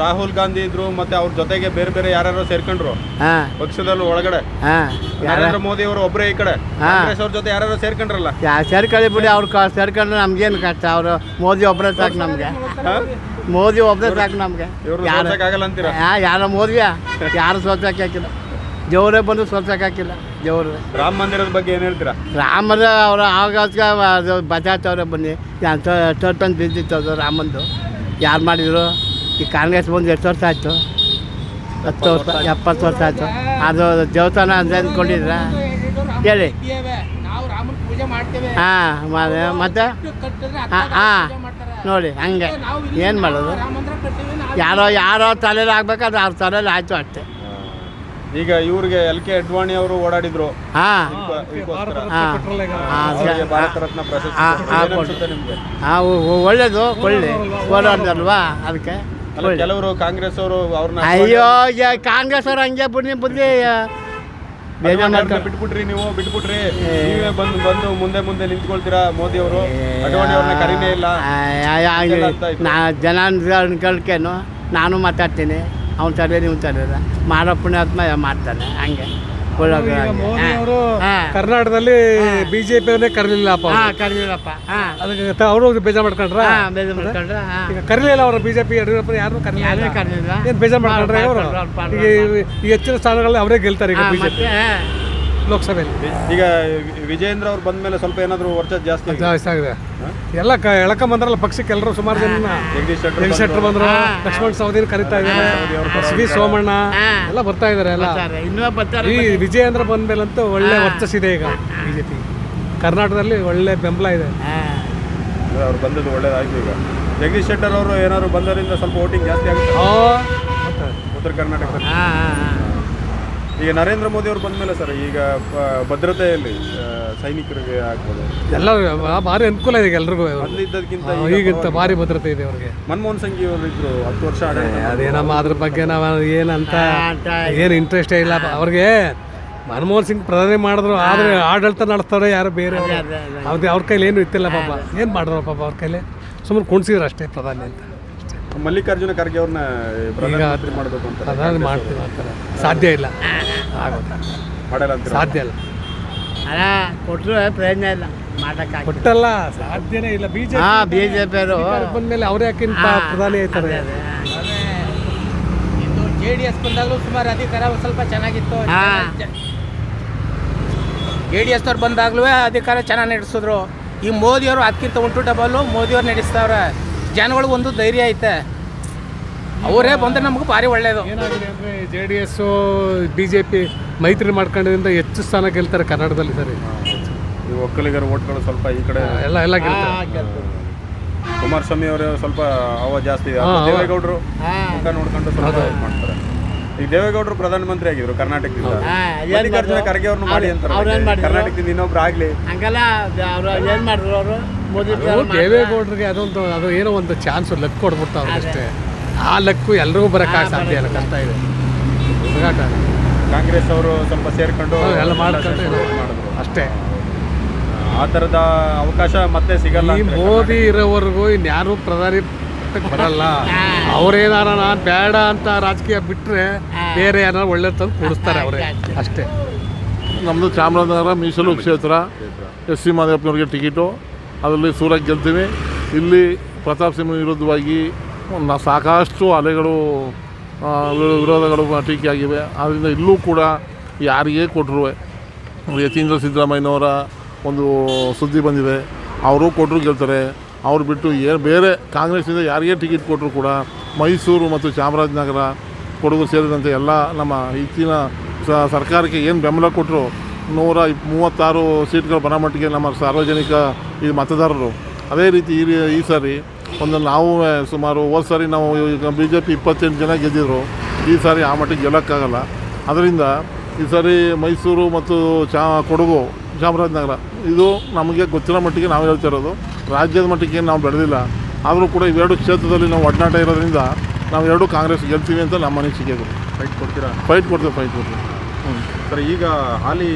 ರಾಹುಲ್ ಗಾಂಧಿ ಇದ್ರು ಮತ್ತೆ ಅವ್ರ ಜೊತೆಗೆ ಬೇರೆ ಬೇರೆ ಯಾರ್ಯಾರೋ ಸೇರ್ಕೊಂಡ್ರು. ಹಾಂ. ಪಕ್ಷದಲ್ಲಿ ಒಳಗಡೆ. ನರೇಂದ್ರ ಮೋದಿ ಅವರು ಒಬ್ಬರೇ ಈ ಕಡೆ. ಕಾಂಗ್ರೆಸ್ ಅವ್ರ ಜೊತೆ ಯಾರು ಸೇರ್ಕೊಂಡ್ರಲ್ಲ. ಸೇರ್ಕೊಳ್ಳಿ ಬಿಡಿ ಅವ್ರು ಸೇರ್ಕೊಂಡ್ರೆ ನಮ್ಗೇನು ಕಷ್ಟ? ಅವರು ಮೋದಿ ಒಬ್ಬರೇ ಸಾಕು ನಮಗೆ? ಮೋದಿ ಒಬ್ಬರೇ ಸಾಕು ನಮಗೆ. ಆಗಲ್ಲ ಅಂತೀರಾ? ಯಾರ ಮೋದಿಯಾ? ಯಾರು ಸ್ವಚ್ಛಕ್ಕೆ ಹಾಕಿಲ್ಲ. ದೇವರೇ ಬಂದು ಸ್ವಚ್ಛಕ್ಕೆ ಹಾಕಿಲ್ಲ. ದೇವ್ರೆ. ರಾಮ ಮಂದಿರದ ಬಗ್ಗೆ ಏನು ಹೇಳ್ತೀರಾ? ರಾಮರ ಅವರು ಬಜಾತ್ ಬಚಾತವ್ರೆ ಬನ್ನಿ. ಎಷ್ಟೊತ್ತಂದು ಬಿದ್ದಿತ್ತು ಅದು ರಾಮಂದು. ಯಾರು ಮಾಡಿದ್ರು? ಈ ಕಾಂಗ್ರೆಸ್ ಬಂದು ಎಷ್ಟು ವರ್ಷ ಆಯಿತು? ಹತ್ತು ವರ್ಷ ಎಪ್ಪತ್ತು ವರ್ಷ ಆಯಿತು. ಅದು ದೇವಸ್ಥಾನ ಅಂತ ಅಂದ್ಕೊಂಡಿದ್ರ? ಹೇಳಿ. ನಾವು ರಾಮನ ಪೂಜೆ ಮಾಡ್ತೇವೆ ಹಾಂ ಮತ್ತೆ? ಹಾಂ ಹಾಂ ನೋಡಿ ಹಂಗೆ. ಏನು ಮಾಡೋದು? ಯಾರೋ ಯಾರೋ ತಲೆಯಲ್ಲಿ ಆಗ್ಬೇಕಾದ್ರೆ ಅವ್ರ ತಲೆಯಲ್ಲಿ ಆಯಿತು ಅಷ್ಟೇ. ಈಗ ಇವ್ರಿಗೆ ಎಲ್ ಕೆ ಅಡ್ವಾಣಿ ಅವರು ಓಡಾಡಿದ್ರು. ಒಳ್ಳೇದು ಒಳ್ಳೆ. ಓಡಾಡ್ದಲ್ವಾ ಅದಕ್ಕೆ? ಕೆಲವರು ಕಾಂಗ್ರೆಸ್ ಅವರು ಅವ್ರನ್ನ ಅಯ್ಯೋ ಕಾಂಗ್ರೆಸ್ ಅವ್ರು ಹಂಗೆ ಬುದ್ಧಿ ಬುದ್ಧಿ ಬೇಜಾರು ಬಿಟ್ಬಿಟ್ರಿ ನೀವು ಬಿಟ್ಬಿಟ್ರಿ. ನೀವೇ ಬಂದು ಬಂದು ಮುಂದೆ ಮುಂದೆ ನಿಂತ್ಕೊಳ್ತೀರಾ ಮೋದಿ ಅವರು? ಅಡ್ವಾಣಿ ಅವ್ರನ್ನ ಕರೀನೇ ಇಲ್ಲ. ಇದೆಲ್ಲ ಅರ್ಥ ಆಯ್ತು. ನಾ ಜನ ಅನ್ಕೊಳ್ಕೇನು ನಾನು ಮಾತಾಡ್ತೀನಿ. ಅವ್ನು ಸರಿ ನೀವು ಸರಿಯಿಲ್ಲ ಮಾಡೋ ಪುಣ್ಯಾತ್ಮ ಮಾಡ್ತಾನೆ ಹಂಗೆ. ಕರ್ನಾಟಕದಲ್ಲಿ ಬಿಜೆಪಿ ಅವರೇ ಕರೀಲಿಲ್ಲಪ್ಪ. ಹಾಂ. ಅದಕ್ಕೆ ಅವರು ಬೇಜಾರ್ ಮಾಡ್ಕೊಂಡ್ರ? ಬೇಜಾರು ಮಾಡ್ಕೊಂಡ್ರ? ಈಗ ಕರೀಲಿಲ್ಲ ಅವರು ಬಿಜೆಪಿ ಯಡಿಯೂರಪ್ಪ ಯಾರು ಕರೀಲಿಲ್ಲ. ಕರೀಲಿಲ್ಲ. ಏನ್ ಬೇಜಾರ್ ಮಾಡ್ಕೊಂಡ್ರೆ ಅವರು ಈ- ಹೆಚ್ಚಿನ ಸ್ಥಾನಗಳಲ್ಲಿ ಅವರೇ ಗೆಲ್ತಾರೆ ಈಗ ಬಿಜೆಪಿ. ಲೋಕಸಭೆಯಲ್ಲಿ ಈಗ ವಿಜೇಂದ್ರ ಅವ್ರು ಬಂದ್ಮೇಲೆ ಸ್ವಲ್ಪ ಏನಾದರೂ ವರ್ಚಸ್ ಜಾಸ್ತಿ ಆಗಿದೆ. ಜಾಸ್ತಿ ಆಗಿದೆ. ಎಲ್ಲ ಕ ಎಳ್ಕೊಂಬಂದ್ರಲ್ಲ ಪಕ್ಷಕ್ಕೆ ಎಲ್ಲರೂ ಸುಮಾರು ಜನ ಜಗದೀಶ್ ಶೆಟ್ಟರ್ ಜಗದೀಶ್ ಶೆಟ್ಟರ್ ಬಂದ್ರು. ಲಕ್ಷ್ಮಣ್ ಸವದಿನ ಕರಿತಾ ಇದ್ದಾರೆ. S V Somanna. ಎಲ್ಲ ಬರ್ತಾ ಇದ್ದಾರೆ ಎಲ್ಲ. ಬರ್ತಾರೆ. ಇನ್ನೂ ಬರ್ತಾರೆ ಈ ವಿಜಯೇಂದ್ರ ಬಂದ್ಮೇಲಂತೂ ಒಳ್ಳೆ ಇದೆ ಈಗ ಬಿಜೆಪಿ. ಕರ್ನಾಟಕದಲ್ಲಿ ಒಳ್ಳೆ ಬೆಂಬಲ ಇದೆ. ಅವ್ರು ಬಂದದ್ದು ಒಳ್ಳೇದಾಯ್ತು ಈಗ. ಜಗದೀಶ್ ಶೆಟ್ಟರ್ ಅವರು ಏನಾದ್ರು ಬಂದರಿಂದ ಸ್ವಲ್ಪ ವೋಟಿಂಗ್ ಜಾಸ್ತಿ ಆಗುತ್ತೆ? ಉತ್ತರ ಕರ್ನಾಟಕದಲ್ಲಿ. ಹಾಂ ಹಾಂ. ಈಗ ನರೇಂದ್ರ ಮೋದಿ ಅವರು ಬಂದ್ಮೇಲೆ ಸರ್ ಈಗ ಭದ್ರತೆಯಲ್ಲಿ ಸೈನಿಕರಿಗೆ ಆಗ್ಬೋದು. ಎಲ್ಲ ಭಾರಿ ಅನುಕೂಲ ಇದೆ ಎಲ್ರಿಗೂ ಮೊದಲಿದ್ದದಕ್ಕಿಂತ ಆ, ಈಗಿಂತ ಭಾರಿ ಭದ್ರತೆ ಇದೆ ಅವ್ರಿಗೆ ಮನಮೋಹನ್ ಸಿಂಗ್ ಅವರು ಇದ್ರು ಹತ್ತು ವರ್ಷ ಅದೇ ಅದೇನಮ್ಮ ಅದ್ರ ಬಗ್ಗೆ ನಾವು ಏನಂತ ಏನು ಇಂಟ್ರೆಸ್ಟೇ ಇಲ್ಲ. ಅವ್ರಿಗೆ ಮನಮೋಹನ್ ಸಿಂಗ್ ಪ್ರಧಾನಿ ಮಾಡಿದ್ರು ಆದ್ರೆ ಆಡಳಿತ ನಡೆಸ್ತಾರೆ ಯಾರು ಬೇರೆ ಅವ್ರದ್ದು ಅವ್ರ. ಕೈಲಿ ಏನು ಇತ್ತಿಲ್ಲ ಪಾಪ. ಏನು ಮಾಡಿದ್ರು ಪಾಪ ಅವ್ರ ಕೈಲಿ? ಸುಮ್ಮನೆ ಕುಣಿಸಿದ್ರು ಅಷ್ಟೇ ಪ್ರಧಾನಿ ಅಂತ. ಮಲ್ಲಿಕಾರ್ಜುನ ಖರ್ಗೆ ಅವ್ರನ್ನ ಪ್ರಧಾನಮಂತ್ರಿ ಮಾಡಬೇಕು ಅಂತ ಮಾಡ್ತೀವಿ ಅಂತಾರೆ. ಸಾಧ್ಯ ಇಲ್ಲ. ಆಗುತ್ತೆ ಮಾಡಲ್ಲ ಅಂತ ಸಾಧ್ಯ ಇಲ್ಲ. ಅಲ್ಲ ಕೊಟ್ಟರು ಪ್ರಯೋಜನ ಇಲ್ಲ. ಮಾಡೋಕ್ಕಾಗ ಕೊಟ್ಟಲ್ಲ ಸಾಧ್ಯನೇ ಇಲ್ಲ. ಬಿಜೆಪಿ ಹಾಂ ಬಿ ಜೆ ಪಿಯವರು ಬಂದ್ಮೇಲೆ ಅವ್ರು ಯಾಕೆ ಇನ್ನು ಪ್ರಧಾನಿ ಆಯ್ತಾರೆ ಜೆ ಡಿ ಎಸ್ ಬಂದಾಗಲೂ ಸುಮಾರು ಅಧಿಕಾರ ಥರ ಸ್ವಲ್ಪ ಚೆನ್ನಾಗಿತ್ತು. ಹಾ. ಜೆ ಡಿ ಎಸ್ ಅವ್ರು ಬಂದಾಗಲೂ ಅಧಿಕಾರ ಚೆನ್ನಾಗಿ ನಡೆಸಿದ್ರು. ಈ ಮೋದಿಯವರು ಅದಕ್ಕಿಂತ ಉಂಟು ಡಬಲ್ಲು ಮೋದಿಯವ್ರು ನಡೆಸ್ತಾವ್ರೆ. ಜನಗಳಿಗೆ ಒಂದು ಧೈರ್ಯ ಐತೆ. ಅವರೇ ಬಂದ್ರೆ ನಮ್ಗೆ ಭಾರಿ ಒಳ್ಳೇದು. ಏನಾಗಿದೆ ಅಂದರೆ J D S B J P ಮೈತ್ರಿ ಮಾಡ್ಕೊಂಡಿದ್ದರಿಂದ ಹೆಚ್ಚು ಸ್ಥಾನ ಗೆಲ್ತಾರೆ ಕರ್ನಾಟಕದಲ್ಲಿ ಸರಿ. ಈ ಒಕ್ಕಲಿಗರ ಓಟ್ಗಳು ಸ್ವಲ್ಪ ಈ ಕಡೆ ಎಲ್ಲ ಎಲ್ಲ ಗೆಲ್ತಾರೆ. ಕುಮಾರಸ್ವಾಮಿ ಅವರು ಸ್ವಲ್ಪ ಅವ ಜಾಸ್ತಿ ಇದೆ. ದೇವೇಗೌಡರು ಮುಖ ನೋಡ್ಕೊಂಡು ಸ್ವಲ್ಪ ಇದ್ ಮಾಡ್ತಾರೆ. ಈಗ ದೇವೇಗೌಡರು ಪ್ರಧಾನಮಂತ್ರಿ ಆಗಿದ್ರು ಕರ್ನಾಟಕದಿಂದ. ಹಾ, ಏನ್ ಮಲ್ಲಿಕಾರ್ಜುನ? ಖರ್ಗೆ ಅವ್ರನ್ನ ಮಾಡಿ ಅಂತಾರೆ. ಅವ್ರು ಏನ್ ಮಾಡಿದ್ರು? ಕರ್ನಾಟಕದಿಂದ ಇನ್ನೊಬ್ರು ಆಗ್ಲಿ. ಹಂಗಲ್ಲ ಅವರು ಏನು ಮಾಡಿದ್ರು ಅವರು? ಮೋದಿ ದೇವೇಗೌಡರಿಗೆ ಅದೊಂದು ಅದು ಏನೋ ಒಂದು ಚಾನ್ಸ್ ಲಕ್ ಕೊಡ್ಬಿಡ್ತಾವ್ರು ಅಷ್ಟೇ. ಆ ಲಕ್ಕು ಎಲ್ರಿಗೂ ಬರೋಕ್ಕಾಗ ಸಾಧ್ಯ ಇಲ್ಲ ಕಷ್ಟ ಇದೆ. ಹುಡುಗಾಟ ಕಾಂಗ್ರೆಸ್ ಅವರು ಸ್ವಲ್ಪ ಸೇರ್ಕೊಂಡು ಎಲ್ಲ ಮಾಡ್ಕೊಂಡು ಮಾಡಿದ್ರು. ಅಷ್ಟೇ. ಆ ಥರದ ಅವಕಾಶ ಮತ್ತೆ ಸಿಗಲ್ಲ ಈ ಮೋದಿ ಇರೋವರೆಗೂ ಇನ್ಯಾರು ಪ್ರಧಾನಿ ಬರಲ್ಲ. ಅವ್ರೇನಾರ ನಾನು ಬೇಡ ಅಂತ ರಾಜಕೀಯ ಬಿಟ್ರೆ ಬೇರೆ ಯಾರು ಒಳ್ಳೆ ತಂದು ಕೂಡಿಸ್ತಾರೆ ಅವರೇ. ಅಷ್ಟೇ. ನಮ್ಮದು ಚಾಮರಾಜನಗರ ಮೀಸಲು ಕ್ಷೇತ್ರ. ಎಸ್ ಸಿ ಮಾದೇವಪ್ಪನವ್ರಿಗೆ ಟಿಕೆಟು ಅದರಲ್ಲಿ ಸೂರಜ್ ಗೆಲ್ತೀವಿ. ಇಲ್ಲಿ ಪ್ರತಾಪ್ ಸಿಂಹ ವಿರುದ್ಧವಾಗಿ ಸಾಕಷ್ಟು ಅಲೆಗಳು ವಿರೋಧಗಳು ಟೀಕೆ ಆಗಿವೆ ಆದ್ದರಿಂದ ಇಲ್ಲೂ ಕೂಡ ಯಾರಿಗೇ ಕೊಟ್ಟರು ಯತೀಂದ್ರ ಸಿದ್ದರಾಮಯ್ಯನವರ ಒಂದು ಸುದ್ದಿ ಬಂದಿದೆ. ಅವರು ಕೊಟ್ಟರು ಗೆಲ್ತಾರೆ. ಅವ್ರು ಬಿಟ್ಟು ಏ ಬೇರೆ ಕಾಂಗ್ರೆಸ್ನಿಂದ ಯಾರಿಗೇ ಟಿಕೆಟ್ ಕೊಟ್ಟರು ಕೂಡ ಮೈಸೂರು ಮತ್ತು ಚಾಮರಾಜನಗರ ಕೊಡಗು ಸೇರಿದಂತೆ ಎಲ್ಲ ನಮ್ಮ ಇತ್ತಿನ ಸರ್ಕಾರಕ್ಕೆ ಏನು ಬೆಂಬಲ ಕೊಟ್ಟರು ನೂರ ಮೂವತ್ತಾರು ಸೀಟ್ಗಳು ಬರೋ ಮಟ್ಟಿಗೆ ನಮ್ಮ ಸಾರ್ವಜನಿಕ ಈ ಮತದಾರರು. ಅದೇ ರೀತಿ ಈ ರಿ- ಈ ಸಾರಿ ಒಂದು ನಾವು ಸುಮಾರು ಹೋದ ಸಾರಿ ನಾವು ಈಗ ಬಿ ಜೆ ಪಿ ಇಪ್ಪತ್ತೆಂಟು ಜನ ಗೆದ್ದಿದ್ರು. ಈ ಸಾರಿ ಆ ಮಟ್ಟಿಗೆ ಗೆಲ್ಲೋಕ್ಕಾಗಲ್ಲ. ಅದರಿಂದ ಈ ಸಾರಿ ಮೈಸೂರು ಮತ್ತು ಚಾ ಕೊಡಗು ಚಾಮರಾಜನಗರ ಇದು ನಮಗೆ ಗೊತ್ತಿರೋ ಮಟ್ಟಿಗೆ ನಾವು ಹೇಳ್ತಿರೋದು ರಾಜ್ಯದ ಮಟ್ಟಿಗೆ ನಾವು ಬೆಳೆದಿಲ್ಲ. ಆದರೂ ಕೂಡ ಇವೆರಡು ಕ್ಷೇತ್ರದಲ್ಲಿ ನಾವು ಒಡನಾಟ ಇರೋದ್ರಿಂದ ನಾವು ಎರಡು ಕಾಂಗ್ರೆಸ್ ಗೆಲ್ತೀವಿ ಅಂತ ನಮ್ಮ ಸಿಕ್ಕಿದ್ರು ಫೈಟ್ ಕೊಡ್ತೀರಾ? ಫೈಟ್ ಕೊಡ್ತೀವಿ ಫೈಟ್ ಕೊಡ್ತೀವಿ. ಸರ್ ಈಗ ಹಾಲಿ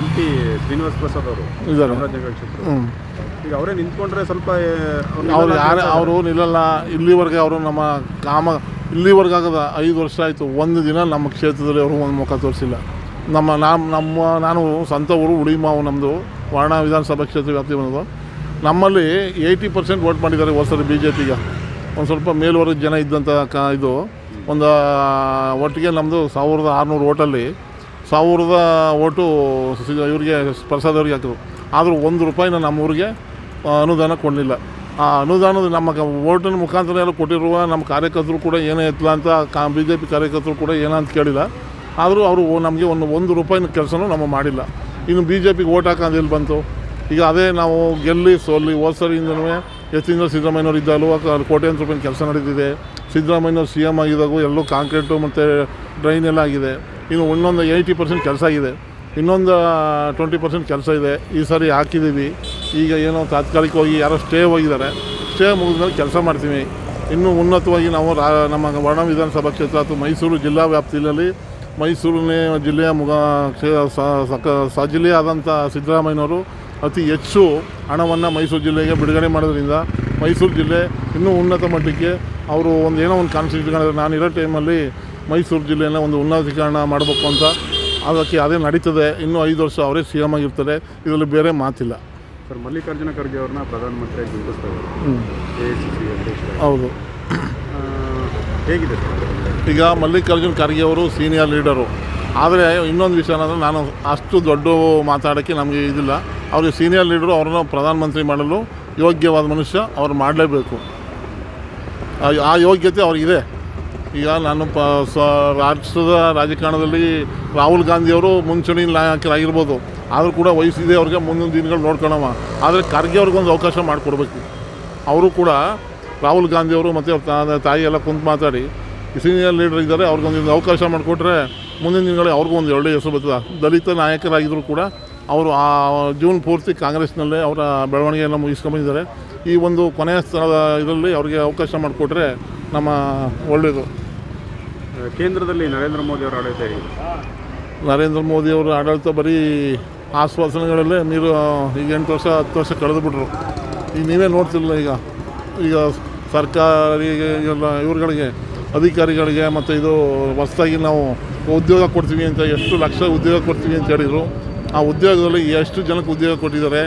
ಎಂ ಪಿ ಶ್ರೀನಿವಾಸ್ ಪ್ರಸಾದ್ ಅವರು ಇದ್ದಾರೆ ಚಾಮರಾಜನಗರ ಕ್ಷೇತ್ರ. ಹ್ಞೂ ಈಗ ಅವರೇ ನಿಂತ್ಕೊಂಡ್ರೆ ಸ್ವಲ್ಪ ಅವ್ರು ಯಾರು ಅವರು ನಿಲ್ಲಲ್ಲ. ಇಲ್ಲಿವರೆಗೆ ಅವರು ನಮ್ಮ ಕಾಮ ಇಲ್ಲಿವರೆಗೆ ಆಗದ ಐದು ವರ್ಷ ಆಯಿತು. ಒಂದು ದಿನ ನಮ್ಮ ಕ್ಷೇತ್ರದಲ್ಲಿ ಅವರು ಒಂದು ಮುಖ ತೋರಿಸಿಲ್ಲ. ನಮ್ಮ ನಮ್ಮ ನಮ್ಮ ನಾನು ಸ್ವಂತ ಊರು ಉಳಿಮಾವು ನಮ್ಮದು ವರ್ಣ ವಿಧಾನಸಭಾ ಕ್ಷೇತ್ರ ವ್ಯಾಪ್ತಿ ಬಂದದು ನಮ್ಮಲ್ಲಿ ಏಯ್ಟಿ ಪರ್ಸೆಂಟ್ ವೋಟ್ ಮಾಡಿದ್ದಾರೆ ಹೊಸದು ಬಿ ಜೆ ಪಿಗೆ ಒಂದು ಸ್ವಲ್ಪ ಮೇಲ್ವರ್ಗದ ಜನ ಇದ್ದಂಥ ಕ ಇದು. ಒಂದು ಒಟ್ಟಿಗೆ ನಮ್ಮದು ಸಾವಿರದ ಆರುನೂರು ಓಟಲ್ಲಿ ಸಾವಿರದ ಓಟು ಇವರಿಗೆ ಪ್ರಸಾದ್ ಅವ್ರಿಗೆ ಹಾಕಿದ್ರು ಆದರೂ ಒಂದು ರೂಪಾಯಿನ ನಮ್ಮ ಊರಿಗೆ ಅನುದಾನ ಕೊಡಲಿಲ್ಲ. ಆ, ಅನುದಾನದ ನಮ್ಮ ಓಟಿನ ಮುಖಾಂತರ ಎಲ್ಲ ಕೊಟ್ಟಿರುವ ನಮ್ಮ ಕಾರ್ಯಕರ್ತರು ಕೂಡ ಏನೇ ಎತ್ತಲ ಅಂತ ಕಾ ಬಿ ಜೆ ಪಿ ಕಾರ್ಯಕರ್ತರು ಕೂಡ ಏನಂತ ಕೇಳಿಲ್ಲ. ಆದರೂ ಅವರು ನಮಗೆ ಒಂದು ಒಂದು ರೂಪಾಯಿನ ಕೆಲಸನೂ ನಮ್ಮ ಮಾಡಿಲ್ಲ. ಇನ್ನು ಬಿ ಜೆ ಪಿಗೆ ಓಟ್ ಹಾಕೋದು ಎಲ್ಲಿ ಬಂತು? ಈಗ ಅದೇ ನಾವು ಗೆಲ್ಲಿ ಸೋಲ್ಲಿ ಹೋದ ಸರಿಯಿಂದನೂ ಎತ್ತಿಂದ ಸಿದ್ದರಾಮಯ್ಯನವ್ರು ಇದ್ದಾಗಲೂ ಅಲ್ಲಿ ಕೋಟ್ಯಾಂತರ ರೂಪಾಯಿ ಕೆಲಸ ನಡೀತಿದೆ. ಸಿದ್ದರಾಮಯ್ಯನವ್ರು ಸಿ ಎಂ ಆಗಿದ್ದಾಗೂ ಎಲ್ಲೂ ಕಾಂಕ್ರೀಟು ಮತ್ತು ಡ್ರೈನ್ ಎಲ್ಲ ಆಗಿದೆ. ಇನ್ನು ಇನ್ನೊಂದು ಏಯ್ಟಿ ಪರ್ಸೆಂಟ್ ಕೆಲಸ ಆಗಿದೆ ಇನ್ನೊಂದು ಟ್ವೆಂಟಿ ಪರ್ಸೆಂಟ್ ಕೆಲಸ ಇದೆ. ಈ ಸಾರಿ ಹಾಕಿದ್ದೀವಿ. ಈಗ ಏನೋ ತಾತ್ಕಾಲಿಕವಾಗಿ ಯಾರೋ ಸ್ಟೇ ಹೋಗಿದ್ದಾರೆ. ಸ್ಟೇ ಮುಗಿದ್ಮೇಲೆ ಕೆಲಸ ಮಾಡ್ತೀವಿ. ಇನ್ನೂ ಉನ್ನತವಾಗಿ ನಾವು ರಾ, ನಮ್ಮ ವರ್ಣ ವಿಧಾನಸಭಾ ಕ್ಷೇತ್ರ ಅಥವಾ ಮೈಸೂರು ಜಿಲ್ಲಾ ವ್ಯಾಪ್ತಿಯಲ್ಲಿ ಮೈಸೂರಿನ ಜಿಲ್ಲೆಯ ಮುಗ ಕ್ಷೇ, ಸ- ಸಕ- ಸ ಜಿಲ್ಲೆ ಆದಂಥ ಸಿದ್ದರಾಮಯ್ಯನವರು ಅತಿ ಹೆಚ್ಚು ಹಣವನ್ನು ಮೈಸೂರು ಜಿಲ್ಲೆಗೆ ಬಿಡುಗಡೆ ಮಾಡೋದ್ರಿಂದ ಮೈಸೂರು ಜಿಲ್ಲೆ ಇನ್ನೂ ಉನ್ನತ ಮಟ್ಟಕ್ಕೆ ಅವರು ಒಂದು ಏನೋ ಒಂದು ಕಾನ್ಸ್ಟಿಟ್ಯೂಷನ್ ನಾನು ಇರೋ ಟೈಮಲ್ಲಿ ಮೈಸೂರು ಜಿಲ್ಲೆನ ಒಂದು ಉನ್ನತೀಕರಣ ಮಾಡಬೇಕು ಅಂತ. ಅದಕ್ಕೆ ಅದೇ ನಡೀತದೆ. ಇನ್ನೂ ಐದು ವರ್ಷ ಅವರೇ ಸಿ ಎಂ ಆಗಿರ್ತಾರೆ. ಇದರಲ್ಲಿ ಬೇರೆ ಮಾತಿಲ್ಲ. ಸರ್ ಮಲ್ಲಿಕಾರ್ಜುನ ಖರ್ಗೆ ಅವ್ರನ್ನ ಪ್ರಧಾನಮಂತ್ರಿಯಾಗಿ ಬಿಂಬಿಸ್ತಾ ಇದ್ದಾರೆ. ಹೌದು. ಹೇಗಿದೆ ಈಗ ಮಲ್ಲಿಕಾರ್ಜುನ ಖರ್ಗೆ ಅವರು ಸೀನಿಯರ್ ಲೀಡರು. ಆದರೆ ಇನ್ನೊಂದು ವಿಷಯ ಅಂದರೆ ನಾನು ಅಷ್ಟು ದೊಡ್ಡ ಮಾತಾಡೋಕ್ಕೆ ನಮಗೆ ಇದಿಲ್ಲ. ಅವ್ರಿಗೆ ಸೀನಿಯರ್ ಲೀಡರು ಅವ್ರನ್ನ ಪ್ರಧಾನಮಂತ್ರಿ ಮಾಡಲು ಯೋಗ್ಯವಾದ ಮನುಷ್ಯ ಅವ್ರು ಮಾಡಲೇಬೇಕು. ಆ- ಯೋಗ್ಯತೆ ಅವ್ರಿಗಿದೆ ಈಗ ನಾನು ಪ, ಸ, ರಾಷ್ಟ್ರದ ರಾಜಕಾರಣದಲ್ಲಿ ರಾಹುಲ್ ಗಾಂಧಿಯವರು ಮುಂಚೂಣಿ ನಾಯಕರಾಗಿರ್ಬೋದು ಆದರೂ ಕೂಡ ವಯಸ್ಸಿದೆ ಅವ್ರಿಗೆ ಮುಂದಿನ ದಿನಗಳು ನೋಡ್ಕೊಳವ. ಆದರೆ ಖರ್ಗೆ ಅವ್ರಿಗೊಂದು ಅವಕಾಶ ಮಾಡಿಕೊಡ್ಬೇಕು. ಅವರು ಕೂಡ ರಾಹುಲ್ ಗಾಂಧಿಯವರು ಮತ್ತು ಅವ್ರ ತಾಯಿ ಎಲ್ಲ ಕುಂತು ಮಾತಾಡಿ ಸೀನಿಯರ್ ಲೀಡರ್ ಇದ್ದಾರೆ, ಅವ್ರಿಗೊಂದು ಅವಕಾಶ ಮಾಡಿಕೊಟ್ರೆ ಮುಂದಿನ ದಿನಗಳಲ್ಲಿ ಅವ್ರಿಗೂ ಒಂದು ಒಳ್ಳೆಯ ಹೆಸರು ಬರ್ತದೆ. ದಲಿತ ನಾಯಕರಾಗಿದ್ದರೂ ಕೂಡ ಅವರು ಆ ಜೂನ್ ಪೂರ್ತಿ ಕಾಂಗ್ರೆಸ್ನಲ್ಲೇ ಅವರ ಬೆಳವಣಿಗೆಯನ್ನು ಮುಗಿಸ್ಕೊಂಬಂದಿದ್ದಾರೆ ಈ ಒಂದು ಕೊನೆಯ ಸ್ಥಳದ ಇದರಲ್ಲಿ ಅವರಿಗೆ ಅವಕಾಶ ಮಾಡಿಕೊಟ್ರೆ ನಮ್ಮ ಒಳ್ಳೆಯದು ಕೇಂದ್ರದಲ್ಲಿ ನರೇಂದ್ರ ಮೋದಿ ಅವರ ಆಡಳಿತ ಹೇಗಿದೆ? ನರೇಂದ್ರ ಮೋದಿಯವರ ಆಡಳಿತ ಬರೀ ಆಶ್ವಾಸನೆಗಳಲ್ಲೇ ನೀರು ಈಗ ಎಂಟು ವರ್ಷ ಹತ್ತು ವರ್ಷ ಕಳೆದುಬಿಟ್ರು. ಈಗ ನೀವೇ ನೋಡ್ತಿಲ್ಲ ಈಗ. ಈಗ ಸರ್ಕಾರಿಗೆ ಎಲ್ಲ ಇವ್ರುಗಳಿಗೆ ಅಧಿಕಾರಿಗಳಿಗೆ ಮತ್ತು ಇದು ಹೊಸದಾಗಿ ನಾವು ಉದ್ಯೋಗ ಕೊಡ್ತೀವಿ ಅಂತ ಎಷ್ಟು ಲಕ್ಷ ಉದ್ಯೋಗ ಕೊಡ್ತೀವಿ ಅಂತ ಹೇಳಿದರು. ಆ ಉದ್ಯೋಗದಲ್ಲಿ ಎಷ್ಟು ಜನಕ್ಕೆ ಉದ್ಯೋಗ ಕೊಟ್ಟಿದ್ದಾರೆ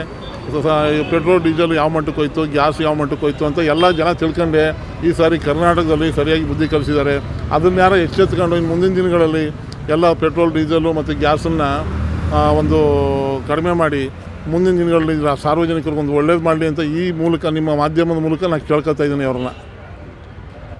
ಪೆಟ್ರೋಲ್, ಡೀಸೆಲ್ ಯಾವ ಮಟ್ಟಕ್ಕೆ ಹೋಯ್ತು, ಗ್ಯಾಸ್ ಯಾವ ಮಟ್ಟಕ್ಕೆ ಹೋಯ್ತು ಅಂತ ಎಲ್ಲ ಜನ ತಿಳ್ಕೊಂಡೆ. ಈ ಸಾರಿ ಕರ್ನಾಟಕದಲ್ಲಿ ಸರಿಯಾಗಿ ಬುದ್ಧಿ ಕಲಿಸಿದ್ದಾರೆ. ಅದನ್ನ ಯಾರು ಎಚ್ಚೆತ್ಕೊಂಡು ಇನ್ನು ಮುಂದಿನ ದಿನಗಳಲ್ಲಿ ಎಲ್ಲ ಪೆಟ್ರೋಲ್, ಡೀಸೆಲು ಮತ್ತು ಗ್ಯಾಸನ್ನು ಒಂದು ಕಡಿಮೆ ಮಾಡಿ ಮುಂದಿನ ದಿನಗಳಲ್ಲಿ ಸಾರ್ವಜನಿಕರಿಗೆ ಒಂದು ಒಳ್ಳೇದು ಮಾಡಲಿ ಅಂತ ಈ ಮೂಲಕ, ನಿಮ್ಮ ಮಾಧ್ಯಮದ ಮೂಲಕ ನಾನು ಕೇಳ್ಕೊತಾ ಇದ್ದೀನಿ ಅವ್ರನ್ನ.